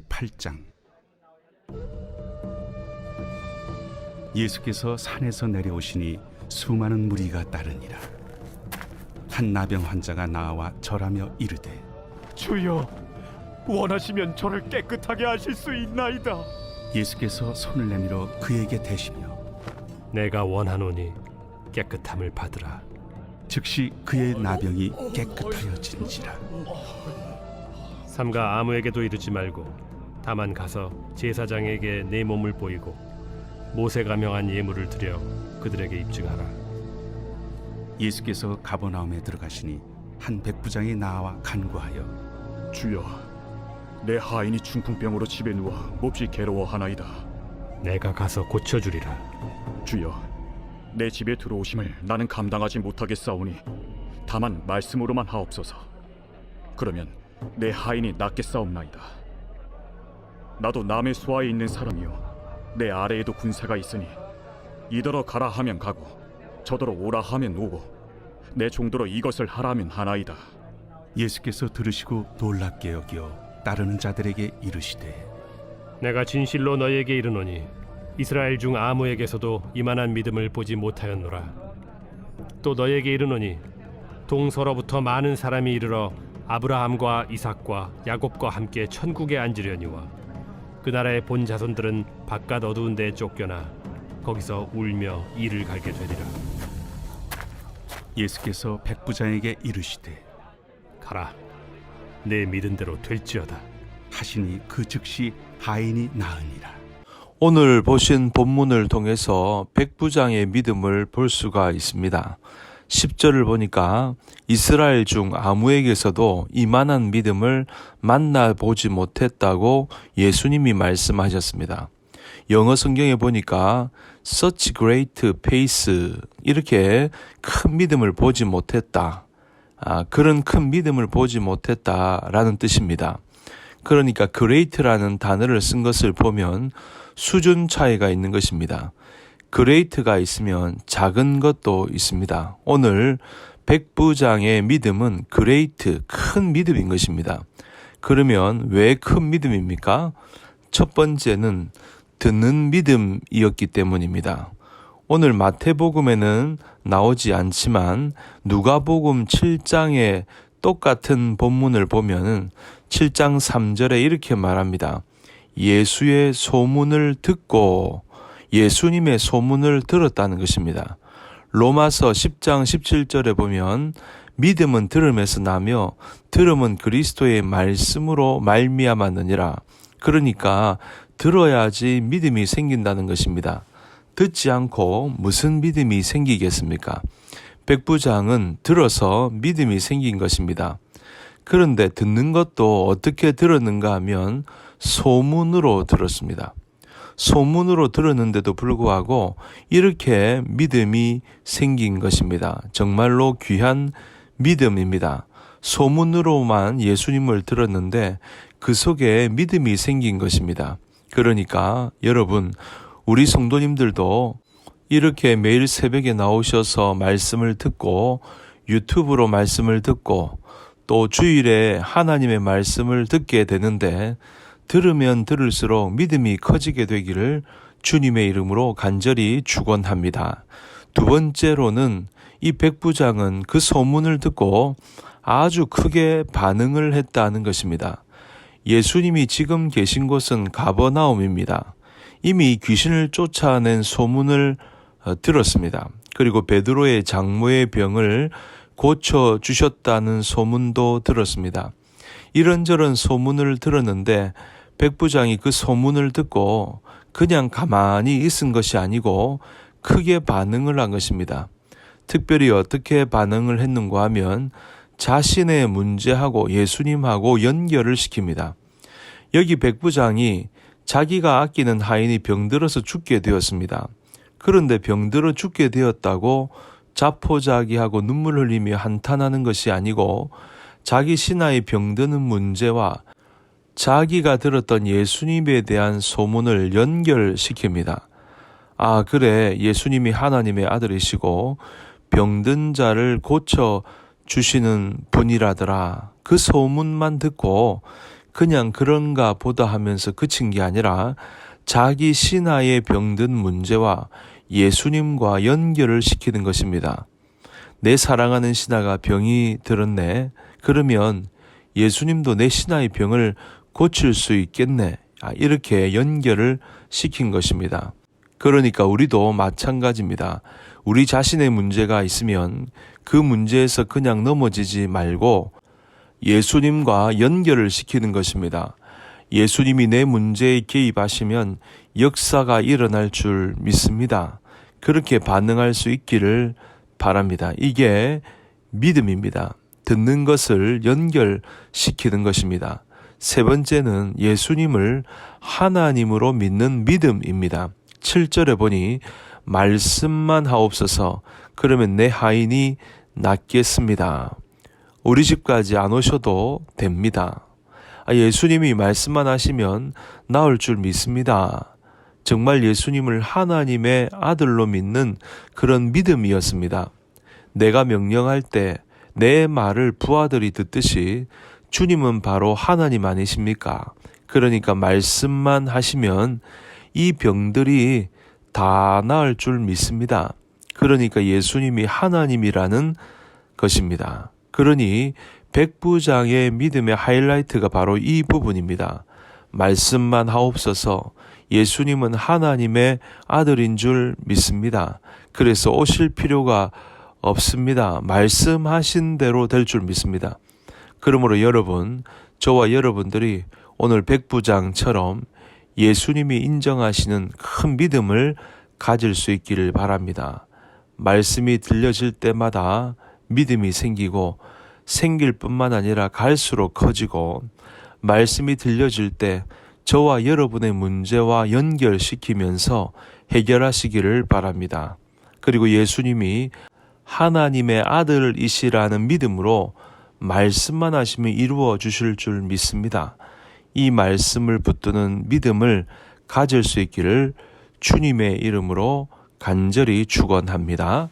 제8장. 예수께서 산에서 내려오시니 수많은 무리가 따르니라. 한 나병 환자가 나와 절하며 이르되 주여 원하시면 저를 깨끗하게 하실 수 있나이다. 예수께서 손을 내밀어 그에게 대시며 내가 원하노니 깨끗함을 받으라. 즉시 그의 나병이 깨끗하여진지라. 삼가 아무에게도 이르지 말고 다만 가서 제사장에게 내 몸을 보이고 모세가 명한 예물을 드려 그들에게 입증하라. 예수께서 가버나움에 들어가시니 한 백부장이 나와 간구하여 주여 내 하인이 중풍병으로 집에 누워 몹시 괴로워하나이다 내가 가서 고쳐주리라. 주여 내 집에 들어오심을 나는 감당하지 못하겠사오니 다만 말씀으로만 하옵소서 그러면 내 하인이 낫겠사옵나이다 나도 남의 수하에 있는 사람이요 내 아래에도 군사가 있으니 이더러 가라 하면 가고 저더러 오라 하면 오고 내 종도로 이것을 하라 하면 하나이다 예수께서 들으시고 놀랍게 여겨 따르는 자들에게 이르시되 내가 진실로 너에게 이르노니 이스라엘 중 아무에게서도 이만한 믿음을 보지 못하였노라. 또 너에게 이르노니 동서로부터 많은 사람이 이르러 아브라함과 이삭과 야곱과 함께 천국에 앉으려니와 그 나라의 본 자손들은 바깥 어두운 데에 쫓겨나 거기서 울며 이를 갈게 되리라. 예수께서 백부장에게 이르시되 가라. 내 믿은 대로 될지어다. 하시니 그 즉시 하인이 나으니라 오늘 보신 본문을 통해서 백부장의 믿음을 볼 수가 있습니다. 10절을 보니까 이스라엘 중 아무에게서도 이만한 믿음을 만나보지 못했다고 예수님이 말씀하셨습니다. 영어 성경에 보니까 such great pace 이렇게 큰 믿음을 보지 못했다. 아, 그런 큰 믿음을 보지 못했다라는 뜻입니다. 그러니까 great라는 단어를 쓴 것을 보면 수준 차이가 있는 것입니다. Great가 있으면 작은 것도 있습니다. 오늘 백부장의 믿음은 great, 큰 믿음인 것입니다. 그러면 왜 큰 믿음입니까? 첫 번째는 듣는 믿음이었기 때문입니다. 오늘 마태복음에는 나오지 않지만 누가복음 7장에 똑같은 본문을 보면은 7장 3절에 이렇게 말합니다. 예수의 소문을 듣고 예수님의 소문을 들었다는 것입니다. 로마서 10장 17절에 보면 믿음은 들음에서 나며 들음은 그리스도의 말씀으로 말미암았느니라. 그러니까 들어야지 믿음이 생긴다는 것입니다. 듣지 않고 무슨 믿음이 생기겠습니까? 백부장은 들어서 믿음이 생긴 것입니다. 그런데 듣는 것도 어떻게 들었는가 하면 소문으로 들었습니다. 소문으로 들었는데도 불구하고 이렇게 믿음이 생긴 것입니다. 정말로 귀한 믿음입니다. 소문으로만 예수님을 들었는데 그 속에 믿음이 생긴 것입니다. 그러니까 여러분, 우리 성도님들도 이렇게 매일 새벽에 나오셔서 말씀을 듣고 유튜브로 말씀을 듣고 또 주일에 하나님의 말씀을 듣게 되는데 들으면 들을수록 믿음이 커지게 되기를 주님의 이름으로 간절히 축원합니다. 두 번째로는 이 백부장은 그 소문을 듣고 아주 크게 반응을 했다는 것입니다. 예수님이 지금 계신 곳은 가버나움입니다. 이미 귀신을 쫓아낸 소문을 어, 들었습니다. 그리고 베드로의 장모의 병을 고쳐 주셨다는 소문도 들었습니다. 이런저런 소문을 들었는데 백부장이 그 소문을 듣고 그냥 가만히 있은 것이 아니고 크게 반응을 한 것입니다. 특별히 어떻게 반응을 했는가 하면 자신의 문제하고 예수님하고 연결을 시킵니다. 여기 백부장이 자기가 아끼는 하인이 병들어서 죽게 되었습니다. 그런데 병들어 죽게 되었다고 자포자기하고 눈물 흘리며 한탄하는 것이 아니고 자기 신하의 병드는 문제와 자기가 들었던 예수님에 대한 소문을 연결시킵니다. 아, 그래. 예수님이 하나님의 아들이시고 병든 자를 고쳐 주시는 분이라더라. 그 소문만 듣고 그냥 그런가 보다 하면서 그친 게 아니라 자기 신하의 병든 문제와 예수님과 연결을 시키는 것입니다. 내 사랑하는 신하가 병이 들었네. 그러면 예수님도 내 신하의 병을 고칠 수 있겠네. 아, 이렇게 연결을 시킨 것입니다. 그러니까 우리도 마찬가지입니다. 우리 자신의 문제가 있으면 그 문제에서 그냥 넘어지지 말고 예수님과 연결을 시키는 것입니다. 예수님이 내 문제에 개입하시면 역사가 일어날 줄 믿습니다. 그렇게 반응할 수 있기를 바랍니다. 이게 믿음입니다. 듣는 것을 연결시키는 것입니다. 세 번째는 예수님을 하나님으로 믿는 믿음입니다. 7절에 보니 말씀만 하옵소서 그러면 내 하인이 낫겠습니다. 우리 집까지 안 오셔도 됩니다. 아, 예수님이 말씀만 하시면 나을 줄 믿습니다. 정말 예수님을 하나님의 아들로 믿는 그런 믿음이었습니다. 내가 명령할 때 내 말을 부하들이 듣듯이 주님은 바로 하나님 아니십니까? 그러니까 말씀만 하시면 이 병들이 다 나을 줄 믿습니다. 그러니까 예수님이 하나님이라는 것입니다. 그러니 백부장의 믿음의 하이라이트가 바로 이 부분입니다. 말씀만 하옵소서 예수님은 하나님의 아들인 줄 믿습니다. 그래서 오실 필요가 없습니다. 말씀하신 대로 될 줄 믿습니다. 그러므로 여러분, 저와 여러분들이 오늘 백부장처럼 예수님이 인정하시는 큰 믿음을 가질 수 있기를 바랍니다. 말씀이 들려질 때마다 믿음이 생기고 생길 뿐만 아니라 갈수록 커지고 말씀이 들려질 때 저와 여러분의 문제와 연결시키면서 해결하시기를 바랍니다. 그리고 예수님이 하나님의 아들이시라는 믿음으로 말씀만 하시면 이루어 주실 줄 믿습니다. 이 말씀을 붙드는 믿음을 가질 수 있기를 주님의 이름으로 간절히 축원합니다.